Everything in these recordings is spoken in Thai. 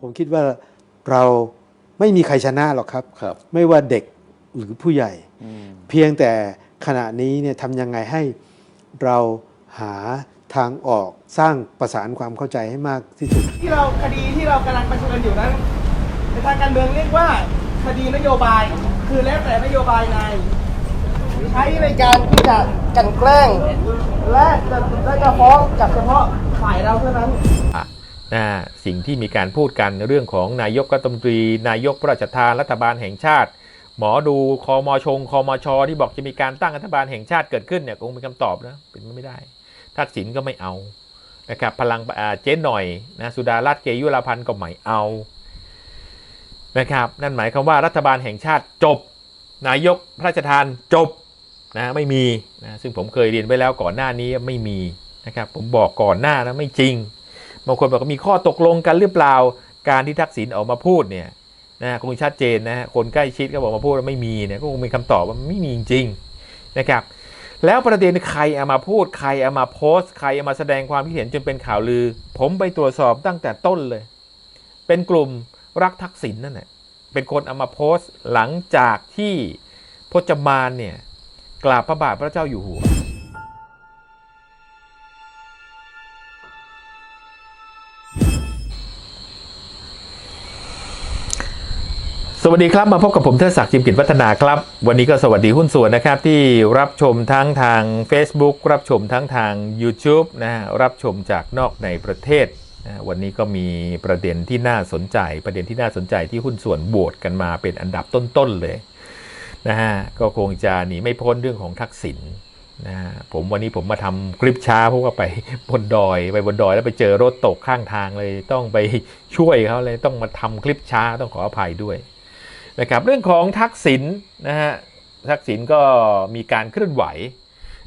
ผมคิดว่าเราไม่มีใครชนะหรอกครับครับไม่ว่าเด็กหรือผู้ใหญ่อืมเพียงแต่ขณะนี้เนี่ยทำยังไงให้เราหาทางออกสร้างประสานความเข้าใจให้มากที่สุด ที่เราคดีที่เรากำลังประชุมกันอยู่นั้นในทางการเมืองเรียกว่าคดีนโยบาย คือแล้วแต่นโยบายนายใช้ในการที่จะกลันแกล้ง และจะและจะฟ้องกับเฉพาะฝ่ายเราเท่านั้น นะสิ่งที่มีการพูดกันเรื่องของนายกรัฐมนตรี นายกพระราชทานรัฐบาลแห่งชาติ หมอดูคอมอชงคอมอชอที่บอกจะมีการตั้งรัฐบาลแห่งชาติเกิดขึ้นเนี่ยคงเป็นคำตอบนะเป็นไปไม่ได้ ทักษิณก็ไม่เอานะครับพลังเจ๊หน่อยนะสุดารัตน์เกยุราพันธ์ก็ไม่เอานะครับนั่นหมายความว่ารัฐบาลแห่งชาติจบ นายกพระราชทานจบนะไม่มีนะซึ่งผมเคยเรียนไว้แล้วก่อนหน้านี้ไม่มีนะครับผมบอกก่อนหน้านะไม่จริง บางคนบอกมีข้อตกลงกันหรือเปล่า การที่ทักษิณออกมาพูดเนี่ยนะคงชัดเจนนะคนใกล้ชิดก็บอกมาพูดว่าไม่มีเนี่ยก็คงมีคำตอบว่าไม่มีจริงๆนะครับ แล้วประเด็นใครเอามาพูดใครเอามาโพสต์ใครเอามาแสดงความคิดเห็นจนเป็นข่าวลือ ผมไปตรวจสอบตั้งแต่ต้นเลย เป็นกลุ่มรักทักษิณนั่นแหละเป็นคนเอามาโพสต์หลังจากที่พจมานเนี่ยกราบพระบาทพระเจ้าอยู่หัว สวัสดีครับ มาพบกับผมเทิดศักดิ์จิมกิจวัฒนาครับ วันนี้ก็สวัสดีหุ้นส่วนนะครับ ที่รับชมทั้งทาง Facebook รับชมทั้งทาง YouTube นะฮะรับชมจากนอกในประเทศนะวันนี้ก็มีประเด็นที่น่าสนใจ ประเด็นที่น่าสนใจที่หุ้นส่วนโหวตกันมาเป็นอันดับต้นๆเลยนะฮะก็คงจะหนีไม่พ้นเรื่องของทักษิณนะฮะผมวันนี้ผมมาทำคลิปช้าเพราะว่าไปบนดอยไปบนดอยแล้วไปเจอรถตกข้างทางเลย ต้องไปช่วยเขาเลยต้องมาทำคลิปช้าต้องขออภัยด้วย นะครับเรื่องของทักษิณนะฮะทักษิณก็มีการเคลื่อนไหว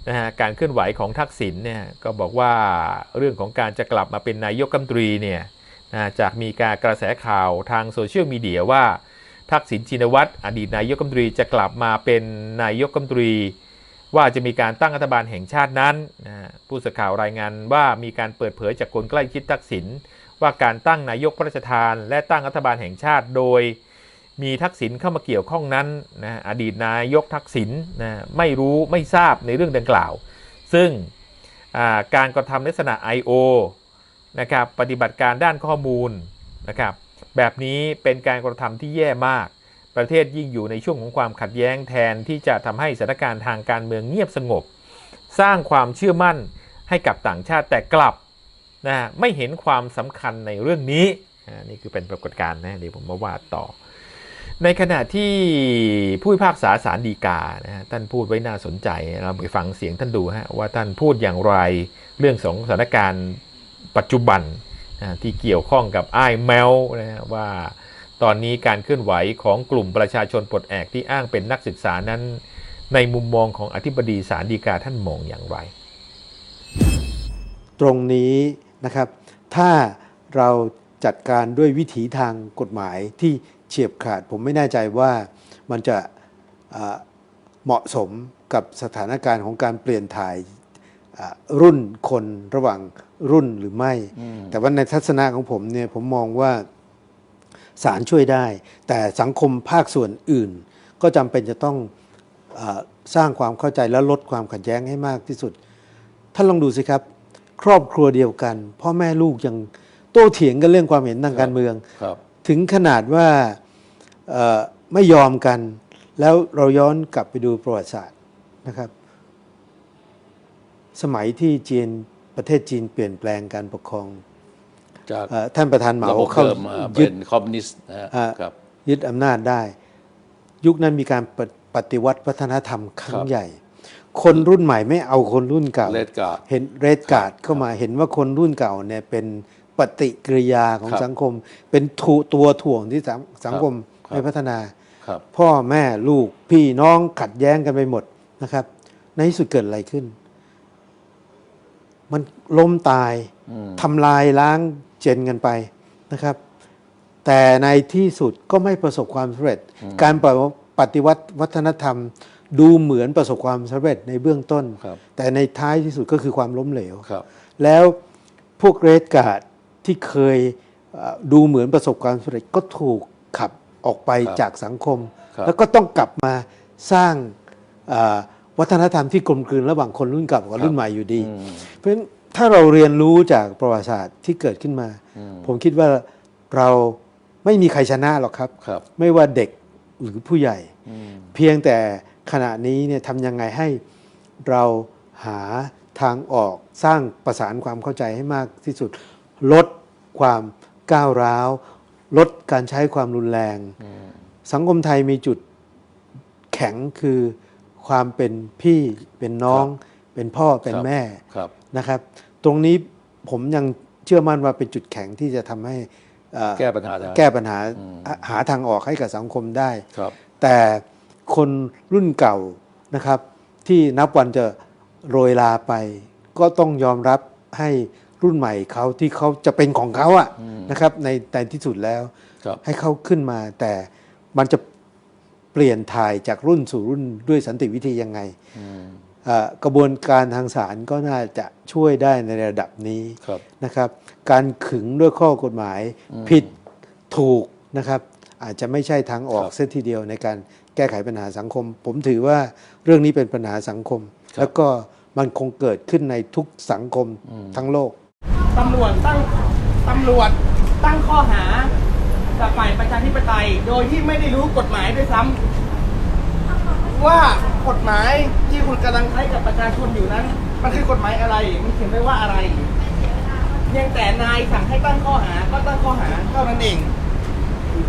นะฮะการเคลื่อนไหวของทักษิณเนี่ยก็บอกว่าเรื่องของการจะกลับมาเป็นนายกรัฐมนตรีเนี่ยนะจากมีการกระแสข่าวทางโซเชียลมีเดียว่า ทักษิณชินวัตรอดีตนายกรัฐมนตรีจะกลับมาเป็นนายกรัฐมนตรี ว่าจะมีการตั้งรัฐบาลแห่งชาตินั้นนะผู้สื่อข่าวรายงานว่ามีการเปิดเผยจากคนใกล้ชิดทักษิณว่าการตั้งนายกพระราชทาน และตั้งรัฐบาลแห่งชาติโดย มีทักษิณเข้ามาเกี่ยวข้องนั้นนะอดีตนายกทักษิณนะไม่รู้ไม่ทราบในเรื่องดังกล่าว ซึ่งการกระทำลักษณะ I.O. นะครับปฏิบัติการด้านข้อมูลนะครับแบบนี้เป็นการกระทำที่แย่มาก ประเทศยิ่งอยู่ในช่วงของความขัดแย้งแทนที่จะทำให้สถานการณ์ทางการเมืองเงียบสงบ สร้างความเชื่อมั่นให้กับต่างชาติแต่กลับนะฮะไม่เห็นความสำคัญในเรื่องนี้อ่านี่คือเป็นปรากฏการณ์นะเดี๋ยวผมมาว่าต่อ ในขณะที่ผู้พิพากษาสารดีกานะฮะท่านพูดไว้น่าสนใจ เราไปฟังเสียงท่านดูฮะว่าท่านพูดอย่างไรเรื่องของสถานการณ์ปัจจุบันนะที่เกี่ยวข้องกับไอ้แมวนะฮะว่าตอนนี้การเคลื่อนไหวของกลุ่มประชาชนปลดแอกที่อ้างเป็นนักศึกษานั้น ในมุมมองของอธิบดีสารดีกาท่านมองอย่างไร ตรงนี้นะครับ ถ้าเราจัดการด้วยวิถีทางกฎหมายที่ เฉียบขาด ผมไม่แน่ใจว่ามันจะอ่าเหมาะสมกับสถานการณ์ของการเปลี่ยนถ่ายอ่ารุ่นคนระหว่างรุ่นหรือไม่ แต่ว่าในทัศนะของผมเนี่ยผมมองว่าศาลช่วยได้ แต่สังคมภาคส่วนอื่น ก็จำเป็นจะต้องอาสร้างความเข้าใจและลดความขัดแย้งให้มากที่สุด ท่านลองดูสิครับ ครอบครัวเดียวกัน พ่อแม่ลูกยังโต้เถียงกันเรื่องความเห็นทางการเมืองครับ ถึงขนาดว่าเอ่อไม่ยอมกัน แล้วเราย้อนกลับไปดูประวัติศาสตร์นะครับ สมัยที่จีนประเทศจีนเปลี่ยนแปลงการปกครองจากเอ่อท่านประธานเหมาระบบเข้าเดิมมายึเป็ดนคอมมิวนิสต์นะฮะอ่าครับยึดอำนาจได้ ยุคนั้นมีการปฏิปฏิวัติวัฒนธรรมครั้คงรับใหญ่ คนรุ่นใหม่ไม่เอาคนรุ่นเก่าเลดการ์ดเห็นเรดการ์ดเข้ามาเห็นว่าคนรุ่นเก่าเนี่ยเป็น ปฏิกิริยาของครับสังคม เป็นถูตัวถ่วงที่สังสังคมครับไม่พัฒนาครับพ่อแม่ลูกพี่น้องขัดแย้งกันไปหมดนะครับ ในที่สุดเกิดอะไรขึ้น มันล้มตายอืมทำลายล้างเจนกันไปนะครับ แต่ในที่สุดก็ไม่ประสบความสำเร็จ การปฏิวัติวัฒนธรรม ดูเหมือนประสบความสำเร็จในเบื้องต้นครับแต่ในท้ายที่สุดก็คือความล้มเหลวครับแล้วพวกเรดการ์ด ที่เคยเอ่อดูเหมือนประสบความสำเร็จก็ถูกขับออกไปครับจากสังคมครับแล้วก็ต้องกลับมาสร้างเอ่อวัฒนธรรมที่กลมกลืนระหว่างคนรุ่นเก่ากับรุ่นใหม่อยู่ดีอืมเพราะฉะนั้นถ้าเราเรียนรู้จากประวัติศาสตร์ที่เกิดขึ้นมาอืมผมคิดว่าเราไม่มีใครชนะหรอกครับครับไม่ว่าเด็กหรือผู้ใหญ่อืมเพียงแต่ขณะนี้เนี่ยทำยังไงให้เราหาทางออกสร้างประสานความเข้าใจให้มากที่สุด ลด ความก้าวร้าว ลดการใช้ความรุนแรงอืมสังคมไทยมีจุดแข็งคือความเป็นพี่เป็นน้อง เป็นพ่อเป็นครับแม่ครับนะครับ ตรงนี้ผมยังเชื่อมั่นว่าเป็นจุดแข็งที่จะทำให้เอ่อแก้ปัญหาได้แก้ปัญหาอืมหาทางออกให้กับสังคมได้ครับแต่คนรุ่นเก่านะครับ ที่นับวันจะโรยลาไป ก็ต้องยอมรับให้ รุ่นใหม่เขาที่เขาจะเป็นของเขาอะอืมนะครับในในที่สุดแล้วครับให้เขาขึ้นมาแต่มันจะเปลี่ยนถ่ายจากรุ่นสู่รุ่นด้วยสันติวิธียังไงอืมเอ่อกระบวนการทางศาลก็น่าจะช่วยได้ในระดับนี้ครับนะครับ การขึงด้วยข้อกฎหมายอืมผิดถูกนะครับ อาจจะไม่ใช่ทางออกครับเส้นทีเดียวในการแก้ไขปัญหาสังคม ผมถือว่าเรื่องนี้เป็นปัญหาสังคมครับแล้วก็มันคงเกิดขึ้นในทุกสังคมอืมทั้งโลก ตำรวจตั้งตำรวจตั้งข้อหากับฝ่ายประชาธิปไตย โดยที่ไม่ได้รู้กฎหมายด้วยซ้ำว่ากฎหมายที่คุณกำลังใช้กับประชาชนอยู่นั้น มันคือกฎหมายอะไรมันเขียนไว้ว่าอะไรเพียงแต่นายสั่งให้ตั้งข้อหาก็ตั้งข้อหาเท่านั้นเอง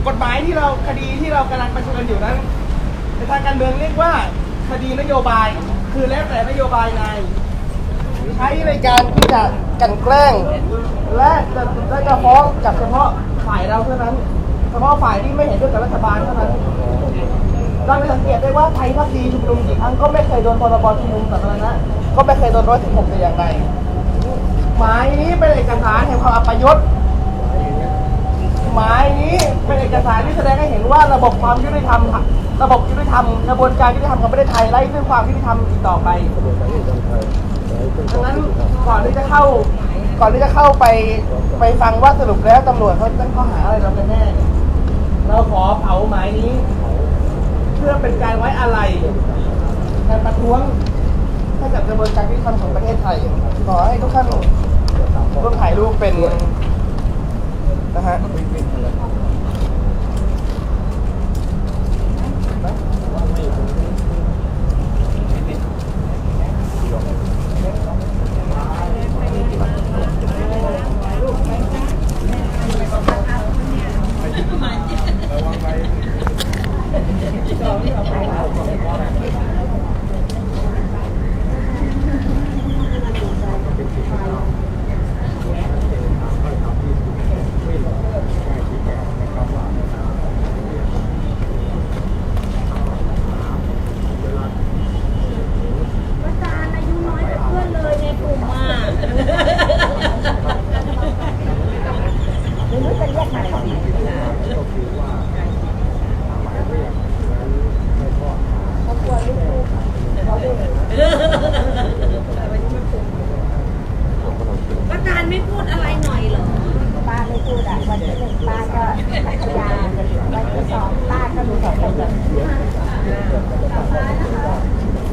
กฎหมายที่เราคดีที่เรากำลังประชุมกันอยู่นั้นในทางการเมืองเรียกว่าคดีนโยบาย คือแล้วแต่นโยบายนาย ช้ในการที่จะกลันแกล้ง และจะและจะฟ้องกับเฉพาะฝ่ายเราเท่านั้น เฉพาะฝ่ายที่ไม่เห็นด้วยกับรัฐบาลเท่านั้นเราไปสังเกตได้ว่าไทยพักดีชุมนุมกี่ครั้งก็ไม่เคยโดนพรบชุมนุมสาธารณะก็ไม่เคยโดนร้อยสิบหกแต่อย่างใดหมายนี้เป็นเอกสารแห่งความอัปยศหมายนี้เป็นเอกสารที่แสดงให้เห็นว่าระบบความยุติธรรมระบบยุติธรรมกระบวนการยุติธรรมของประเทศไทยไร้ซึ่งความยุติธรรมอีกต่อไป ดังนั้นก่อนที่จะเข้า ก่อนที่จะเข้าไปไปฟังว่าสรุปแล้วตำรวจเขาตั้งข้อหาอะไรเรากันแน่ เราขอเผาหมายนี้ เพื่อเป็นการไว้อะไรการประท้วงให้กับกระบวนการยุติธรรมของประเทศไทย ขอให้ทุกท่านร่วมถ่ายรูปเป็นนะฮะ องที่เราไปเราบอกว่า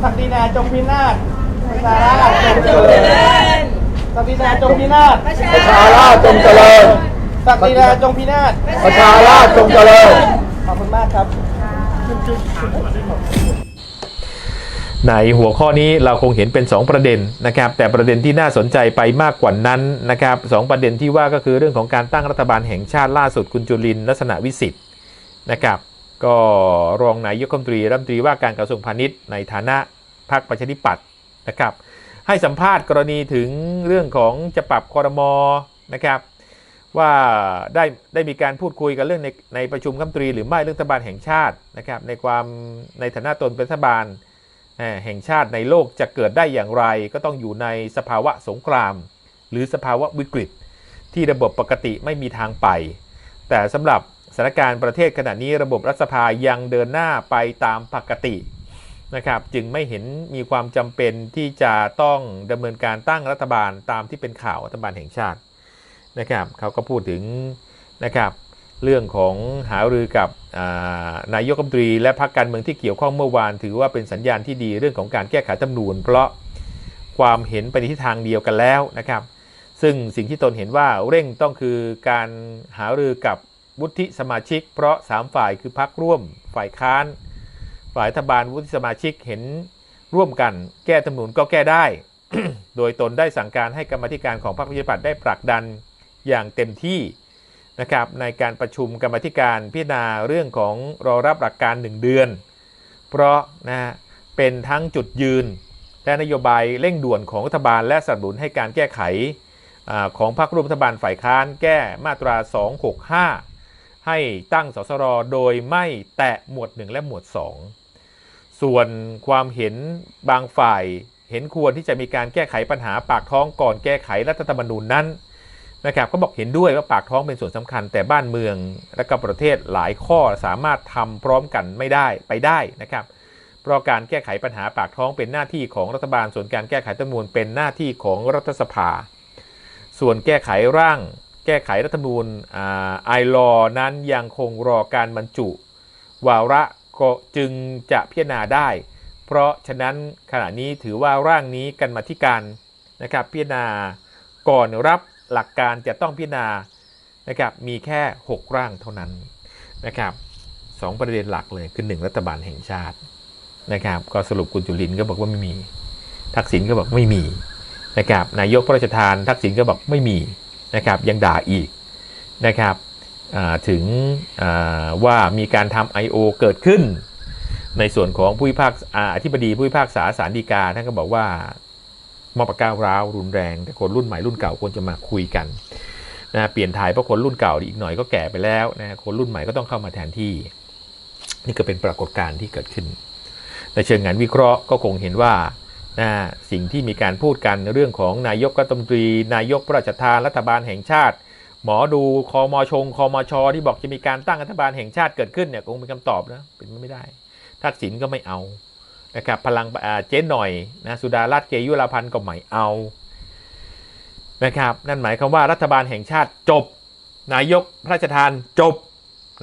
ศักดินาจงพินาศประชาราจงเจริญศักดินาจงพินาศประชาระชาจงเจริญศักดินาจงพินาศประชาราจงเจริญขอบคุณมากครับในหัวข้อนี้เราคงเห็นเป็น 2 ประเด็นนะครับแต่ประเด็นที่น่าสนใจไปมากกว่านั้นนะครับสองประเด็นที่ว่าก็คือเรื่องของการตั้งรัฐบาลแห่งชาติล่าสุดคุณจุลินลักษณะวิสิทธิ์นะครับก็รองนายกรัฐมนตรีรัฐมนตรีว่าการกระทรวงพาณิชย์ในฐานะ พรรคประชาธิปัตย์นะครับ ให้สัมภาษณ์กรณีถึงเรื่องของจะปรับคอรมอนะครับว่าได้ได้มีการพูดคุยกันเรื่องในในประชุมคณะรัมตรีหรือไม่เรื่องรัฐบาลแห่งชาตินะครับในความในฐานะตนเป็นรัฐบาลแห่งชาติในโลกจะเกิดได้อย่างไร ก็ต้องอยู่ในสภาวะสงคราม หรือสภาวะวิกฤต ที่ระบบปกติไม่มีทางไป แต่สำหรับสถานการณ์ประเทศขณะนี้ระบบรัฐสภายังเดินหน้าไปตามปกติ นะครับจึงไม่เห็นมีความจำเป็นที่จะต้องดำเนินการตั้งรัฐบาลตามที่เป็นข่าวรัฐบาลแห่งชาตินะครับเขาก็พูดถึงนะครับเรื่องของหารือกับานายกรัฐมนตรีและพรรคการเมืองที่เกี่ยวข้องเมื่อวาน ถือว่าเป็นสัญญาณที่ดีเรื่องของการแก้ไขรัฐธรรมนูญเพราะความเห็นไปในทิศทางเดียวกันแล้วนะครับ ซึ่งสิ่งที่ตนเห็นว่าเร่งต้องคือการหารือกับวุฒิสมาชิก เพราะ 3 ฝ่ายคือพักร่วมฝ่ายค้าน ฝ่ายรัฐบาลวุฒิสมาชิกเห็นร่วมกัน แก้ธรรมนูญก็แก้ได้ โดยตนได้สั่งการให้กรรมธิการของพรรคประชาธิปัตย์ได้ผลักดันอย่างเต็มที่นะครับในการประชุมกรรมธิการพิจารณาเรื่องของรอรับหลักการ 1 เดือน เพราะนะฮะเป็นทั้งจุดยืน และนโยบายเร่งด่วนของรัฐบาลและสนับสนุนให้การแก้ไขอของพรรคร่วมรัฐบาลฝ่ายค้านแก้มาตรา 265 ให้ตั้งสสรโดยไม่แตะหมวด 1 และหมวด 2 ส่วนความเห็นบางฝ่ายเห็นควรที่จะมีการแก้ไขปัญหาปากท้องก่อนแก้ไขรัฐธรรมนูญนั้นนะครับก็บอกเห็นด้วยว่าปากท้องเป็นส่วนสำคัญ แต่บ้านเมืองและก็ประเทศหลายข้อสามารถทำพร้อมกันไม่ได้ไปได้นะครับ เพราะการแก้ไขปัญหาปากท้องเป็นหน้าที่ของรัฐบาล ส่วนการแก้ไขรัฐธรรมนูญเป็นหน้าที่ของรัฐสภา ส่วนแก้ไขร่าง แก้ไขรัฐธรรมนูญไอรอนั้นยังคงรอการบรรจุ วาระ ก็จึงจะพิจารณาได้ เพราะฉะนั้นขณะนี้ถือว่าร่างนี้กันมาธิการนะครับพิจารณาก่อนรับหลักการจะต้องพิจารณานะครับมีแค่ 6 ร่างเท่านั้นนะครับสองประเด็นหลักเลยคือ 1 รัฐบาลแห่งชาตินะครับก็สรุปคุณจุลินก็บอกว่าไม่มี ทักษิณก็บอกไม่มีนะครับนายกพระราชทานทักษิณก็บอกไม่มีนะครับยังด่าอีกนะครับ ถึงว่ามีการทำ I.O. เกิดขึ้น ในส่วนของผู้พิพากษาอธิบดีผู้พิพากษาศาลฎีกาท่านก็บอกว่ามอบปากก้าวร้าวรุนแรง แต่คนรุ่นใหม่รุ่นเก่าควรจะมาคุยกันนะเปลี่ยนถ่ายเพราะคนรุ่นเก่าอีกหน่อยก็แก่ไปแล้วนะคนรุ่นใหม่ก็ต้องเข้ามาแทนที่ นี่ก็เป็นปรากฏการณ์ที่เกิดขึ้น ในเชิงงานวิเคราะห์ก็คงเห็นว่านะสิ่งที่มีการพูดกันเรื่องของนายกรัฐมนตรี นายกพระราชทานรัฐบาลแห่งชาติ หมอดูคอมอชงคอมอชอที่บอกจะมีการตั้งรัฐบาลแห่งชาติเกิดขึ้นเนี่ยคงเป็นคำตอบนะเป็นไปไม่ได้ ทักษิณก็ไม่เอานะครับพลังเจ๊หน่อยนะสุดารัตน์เกยุราพันธ์ก็ไม่เอานะครับนั่นหมายความว่ารัฐบาลแห่งชาติจบ นายกพระราชทานจบ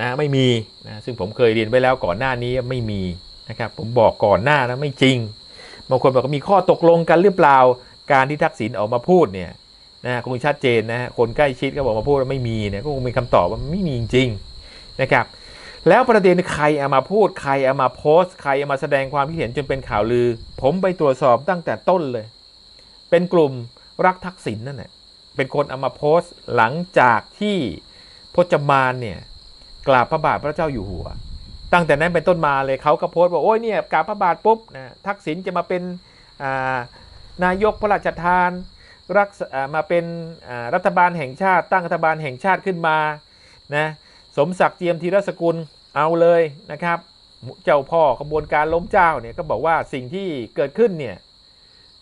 นะไม่มีนะซึ่งผมเคยเรียนไว้แล้วก่อนหน้านี้ไม่มีนะครับผมบอกก่อนหน้านะไม่จริงบางคนบอกมีข้อตกลงกันหรือเปล่าการที่ทักษิณออกมาพูดเนี่ย นะคงชัดเจนนะฮะคนใกล้ชิดก็บอกมาพูดว่าไม่มีเนี่ยก็คงมีคำตอบว่าไม่มีจริงนะครับ แล้วประเด็นใครเอามาพูดใครเอามาโพสต์ใครเอามาแสดงความคิดเห็นจนเป็นข่าวลือ ผมไปตรวจสอบตั้งแต่ต้นเลย เป็นกลุ่มรักทักษิณนั่นแหละเป็นคนเอามาโพสต์หลังจากที่พจมานเนี่ยกราบพระบาทพระเจ้าอยู่หัว ตั้งแต่นั้นเป็นต้นมาเลยเขาก็โพสต์ว่าโอ้ยเนี่ยกราบพระบาทปุ๊บนะทักษิณจะมาเป็นนายกพระราชทาน รักมาเป็นรัฐบาลแห่งชาติตั้งรัฐบาลแห่งชาติขึ้นมานะสมศักดิ์เจียมธีรสกุลเอาเลยนะครับ เจ้าพ่อขบวนการล้มเจ้าเนี่ยก็บอกว่าสิ่งที่เกิดขึ้นเนี่ย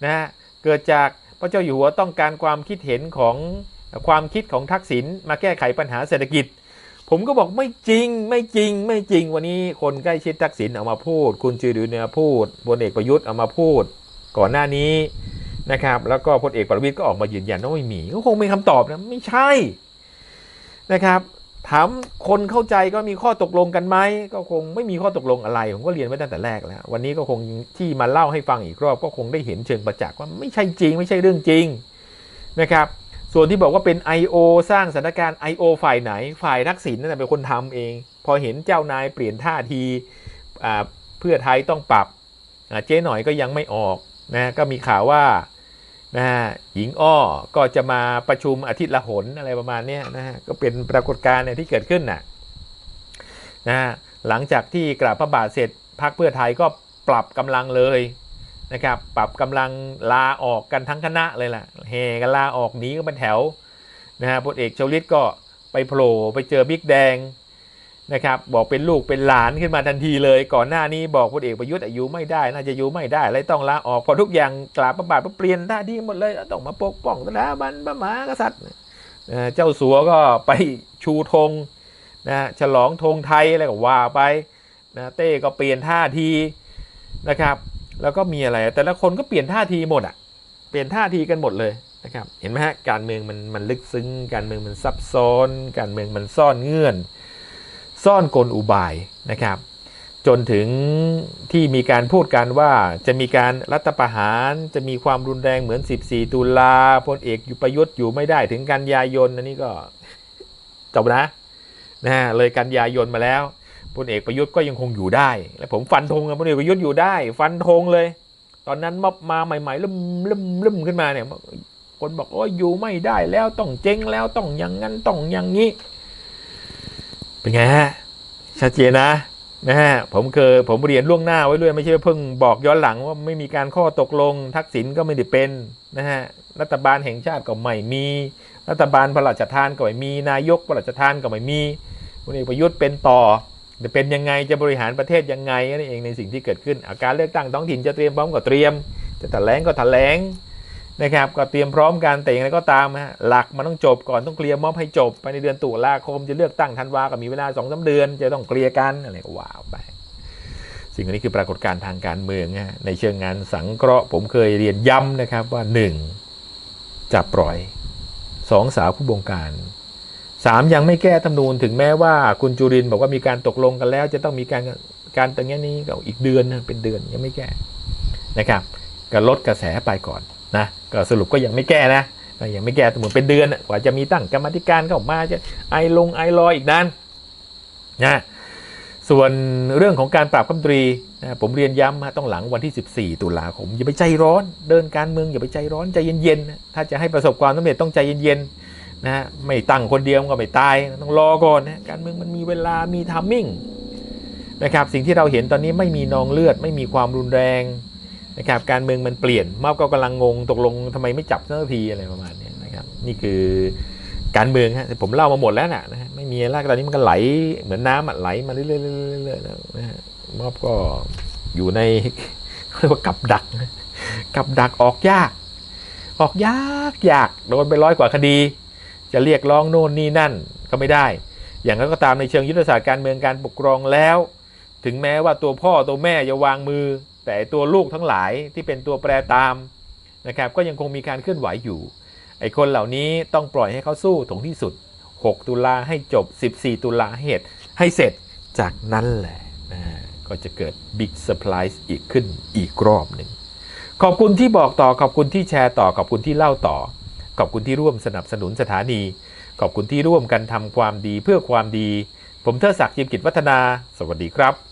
นะเกิดจากพระเจ้าอยู่หัวต้องการความคิดเห็นของความคิดของทักษิณมาแก้ไขปัญหาเศรษฐกิจ ผมก็บอกไม่จริงไม่จริงไม่จริง วันนี้คนใกล้ชิดทักษิณเอามาพูด คุณจือดือเนี่ยพูดพลเอกประยุทธ์เอามาพูด ก่อนหน้านี้ นะครับ แล้วก็พลเอกประวิตยก็ออกมายืนยันว่าไม่มีก็คงมีคำตอบนะไม่ใช่นะครับ ถามคนเข้าใจก็มีข้อตกลงกันไหมก็คงไม่มีข้อตกลงอะไร ผมก็เรียนไว้ตั้งแต่แรกแล้ว วันนี้ก็คงที่มาเล่าให้ฟังอีกรอบก็คงได้เห็นเชิงประจักษ์ว่าไม่ใช่จริง ไม่ใช่เรื่องจริงนะครับส่วนที่บอกว่าเป็น I.O. สร้างสถานการณ์ I.O. ฝ่ายไหน ฝ่ายทักษิณนั่นนะเป็นคนทำเอง พอเห็นเจ้านายเปลี่ยนท่าทีเพื่อไทยต้องปรับเจ๊หน่อยก็ยังไม่ออกนะก็มีข่าวว่า นะฮะหญิงอ้อก็จะมาประชุมอาทิตย์ละหนอะไรประมาณนี้นะฮะก็เป็นปรากฏการณ์เนี่ยที่เกิดขึ้นน่ะนะฮะหลังจากที่กราบพระบาทเสร็จพรรคเพื่อไทยก็ปรับกำลังเลยนะครับปรับกำลังลาออกกันทั้งคณะเลยล่ะเฮกันลาออกหนีกันเป็นแถวนะฮะพลเอกชวลิตก็ไปโผล่ไปเจอบิ๊กแดง นะครับบอกเป็นลูกเป็นหลานขึ้นมาทันทีเลย ก่อนหน้านี้บอกพลเอกประยุทธ์อายุไม่ได้ น่าจะอยู่ไม่ได้อะไรต้องลาออกพอทุกอย่างกราบประบาทเปลี่ยนท่าทีหมดเลยต้องมาปกป้องสถาบันพระมหากษัตริย์เจ้าสัวก็ไปชูธงนะฉลองธงไทยอะไรก็ว่าไปนะเต้ก็เปลี่ยนท่าทีนะครับ แล้วก็มีอะไร แต่ละคนก็เปลี่ยนท่าทีหมดอะเปลี่ยนท่าทีกันหมดเลยนะครับ เห็นไหมฮะการเมืองมันมันลึกซึ้งการเมืองมันซับซ้อน การเมืองมันซ่อนเงื่อน ซ่อนกลอุบายนะครับ จนถึงที่มีการพูดกันว่าจะมีการรัฐประหารจะมีความรุนแรงเหมือน 14 ตุลาพลเอกอยู่ประยุทธ์อยู่ไม่ได้ถึงกันยายนอันนี้ก็จบนะนะเลยกันยายนมาแล้วพลเอกประยุทธ์ก็ยังคงอยู่ได้ และผมฟันธงพลเอกประยุทธ์อยู่ได้ ฟันธงเลย ตอนนั้นมามาใหม่ๆเริ่มเริ่มเริ่มขึ้นมาเนี่ยคนบอกโอ้ยอยู่ไม่ได้แล้วต้องเจ๊งแล้วต้องอย่างนั้นต้องอย่างนี้ เป็นไงฮะชัดเจนนะนะฮะผมเคยผมเรียนล่วงหน้าไว้ด้วยไม่ใช่ว่าเพิ่งบอกย้อนหลังว่าไม่มีการข้อตกลง ทักษิณก็ไม่ได้เป็นนะฮะรัฐบาลแห่งชาติก็ไม่มี รัฐบาลพระราชทานก็ไม่มีนายกพระราชทานก็ไม่มีพลเอกประยุทธ์เป็นต่อจะเป็นยังไงจะบริหารประเทศยังไงนั่นเองในสิ่งที่เกิดขึ้นอาการเลือกตั้งท้องถิ่นจะเตรียมพร้อมก็เตรียม จะแถลงก็แถลง นะครับก็เตรียมพร้อมกันแต่อย่างไรก็ตามฮะหลักมันต้องจบก่อนต้องเคลียร์ม็อบให้จบภายในเดือนตุลาคมจะเลือกตั้งธันวาก็มีเวลาสองสาเดือน จะต้องเคลียร์กันอะไรก็ว่าวไป สิ่งนี้คือปรากฏการณ์ทางการเมืองฮะในเชิงงานสังเคราะห์ ผมเคยเรียนย้ำนะครับว่าหนึ่งจะปล่อยสองสาวผู้บงการสามยังไม่แก้ธรรมนูญถึงแม้ว่าคุณจุรินบอกว่ามีการตกลงกันแล้ว จะต้องมีการการตรงนี้นี้ก็อีกเดือนนะเป็นเดือนยังไม่แก้นะครับก็ลดกระแสไปก่อนนะ ก็สรุปก็ยังไม่แก้นะก็ยังไม่แก้เหมือนเป็นเดือนกว่าจะมีตั้งกรรมธิการเข้ามาจะไอลงไอรออีกนานนะส่วนเรื่องของการปราบกัมตรีนะผมเรียนย้ำต้องหลังวันที่ 14 ตุลาคมอย่าไปใจร้อน เดินการเมืองอย่าไปใจร้อนใจเย็นๆถ้าจะให้ประสบความสำเร็จต้องใจเย็นๆนะฮะไม่ตั้งคนเดียวก็ไม่ตายต้องรอก่อนนะการเมืองมันมีเวลามีทามมิ่งนะครับสิ่งที่เราเห็นตอนนี้ไม่มีนองเลือด ไม่มีความรุนแรง นะครับการเมืองมันเปลี่ยนมากก็กำลังงงตกลงทำไมไม่จับสักทีอะไรประมาณนี้นะครับนี่คือการเมืองฮะผมเล่ามาหมดแล้วนะนะฮะไม่มีอะไรตอนนี้มันก็ไหลเหมือนน้ำไหลมาเรื่อยๆๆนะฮะมอบก็อยู่ในเรียกว่ากับดักกับดักออกยาก ออกยากยากโดนไปร้อยกว่าคดี จะเรียกร้องโน่นนี่นั่นก็ไม่ได้ อย่างนั้นก็ตามในเชิงยุทธศาสตร์การเมืองการปกครองแล้ว ถึงแม้ว่าตัวพ่อตัวแม่จะวางมือ แต่ตัวลูกทั้งหลายที่เป็นตัวแปรตามนะครับก็ยังคงมีการเคลื่อนไหวอยู่ ไอ้คนเหล่านี้ต้องปล่อยให้เขาสู้ถึงที่สุด 6 ตุลาให้จบ 14 ตุลาเหตุให้เสร็จจากนั้นแหละนะก็จะเกิดบิ๊กเซอร์ไพรส์อีกขึ้นอีกรอบหนึ่งขอบคุณที่บอกต่อขอบคุณที่แชร์ต่อขอบคุณที่เล่าต่อ ขอบคุณที่ร่วมสนับสนุนสถานี ขอบคุณที่ร่วมกันทำความดีเพื่อความดี ผมเทอศักดิ์จิมกิจวัฒนา สวัสดีครับ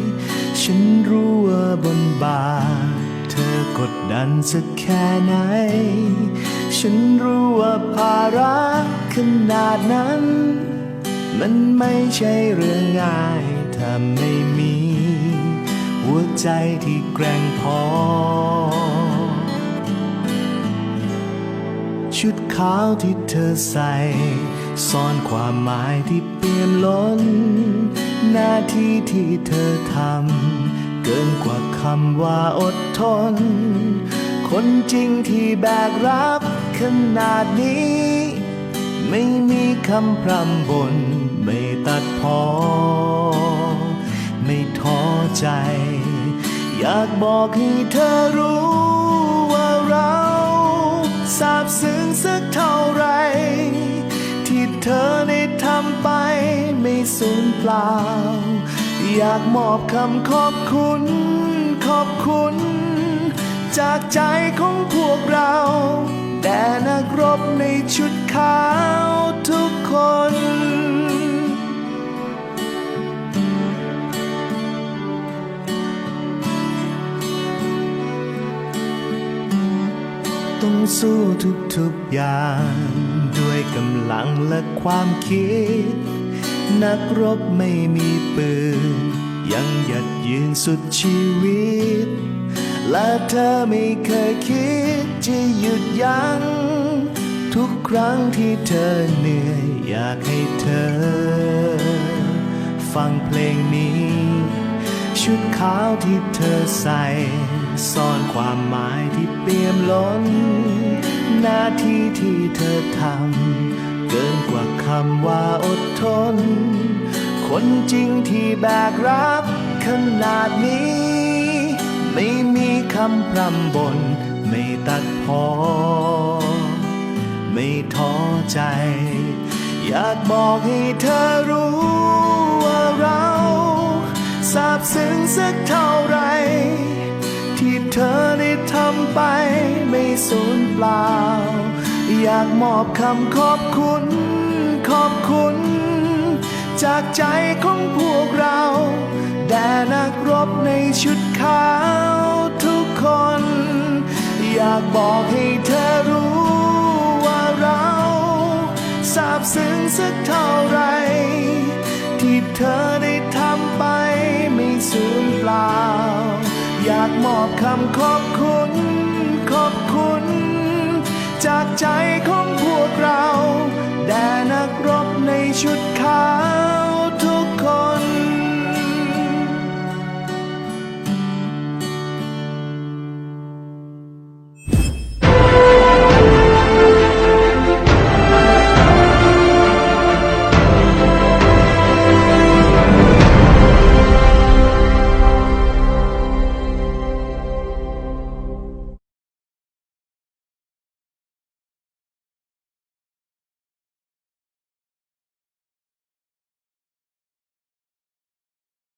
ฉันรู้ว่าบนบาเธอกดดันสักแค่ไหน ฉันรู้ว่าภาระขนาดนั้น มันไม่ใช่เรื่องง่ายถ้าไม่มี หัวใจที่แกร่งพอ ชุดขาวที่เธอใส่ ซ่อนความหมายที่เปี่ยมล้นหน้าที่ที่เธอทำ เกินกว่าคำว่าอดทน คนจริงที่แบกรับขนาดนี้ ไม่มีคำพร่ำบน ไม่ตัดพอ ไม่ท้อใจ อยากบอกให้เธอรู้ว่าเราซาบซึ้งสักเท่าไร ที่เธอได้ทำไปไม่สูญเปล่า อยากมอบคำขอบคุณ ขอบคุณ จากใจของพวกเราแด่นักรบในชุดขาวทุกคน ต้องสู้ทุกๆอย่าง ด้วยกำลังและความคิด นักรบไม่มีปืน ยังหยัดยืนสุดชีวิต และเธอไม่เคยคิดจะหยุดยัง้งทุกครั้งที่เธอเหนื่อย อยากให้เธอ ฟังเพลงนี้ ชุดขาวที่เธอใส่ซ่อนความหมายที่เปี่ยมล้นหน้าที่ที่เธอทำ เกินกว่าคำว่าอดทน คนจริงที่แบกรับขนาดนี้ ไม่มีคำพร่ำบนไม่ตัดพอ ไม่ท้อใจ อยากบอกให้เธอรู้ว่าเราซาบซึ้งสักเท่าไร ที่เธอได้ทำไปไม่สูญเปล่า อยากมอบคำขอบคุณ ขอบคุณ จากใจของพวกเรา แด่นักรบในชุดขาวทุกคน อยากบอกให้เธอรู้ว่าเราซาบซึ้งสักเท่าไร ที่เธอได้ทำไปไม่สูญเปล่า อยากมอบคำขอบคุณ ขอบคุณ จากใจของพวกเรา แด่นักรบในชุดขาว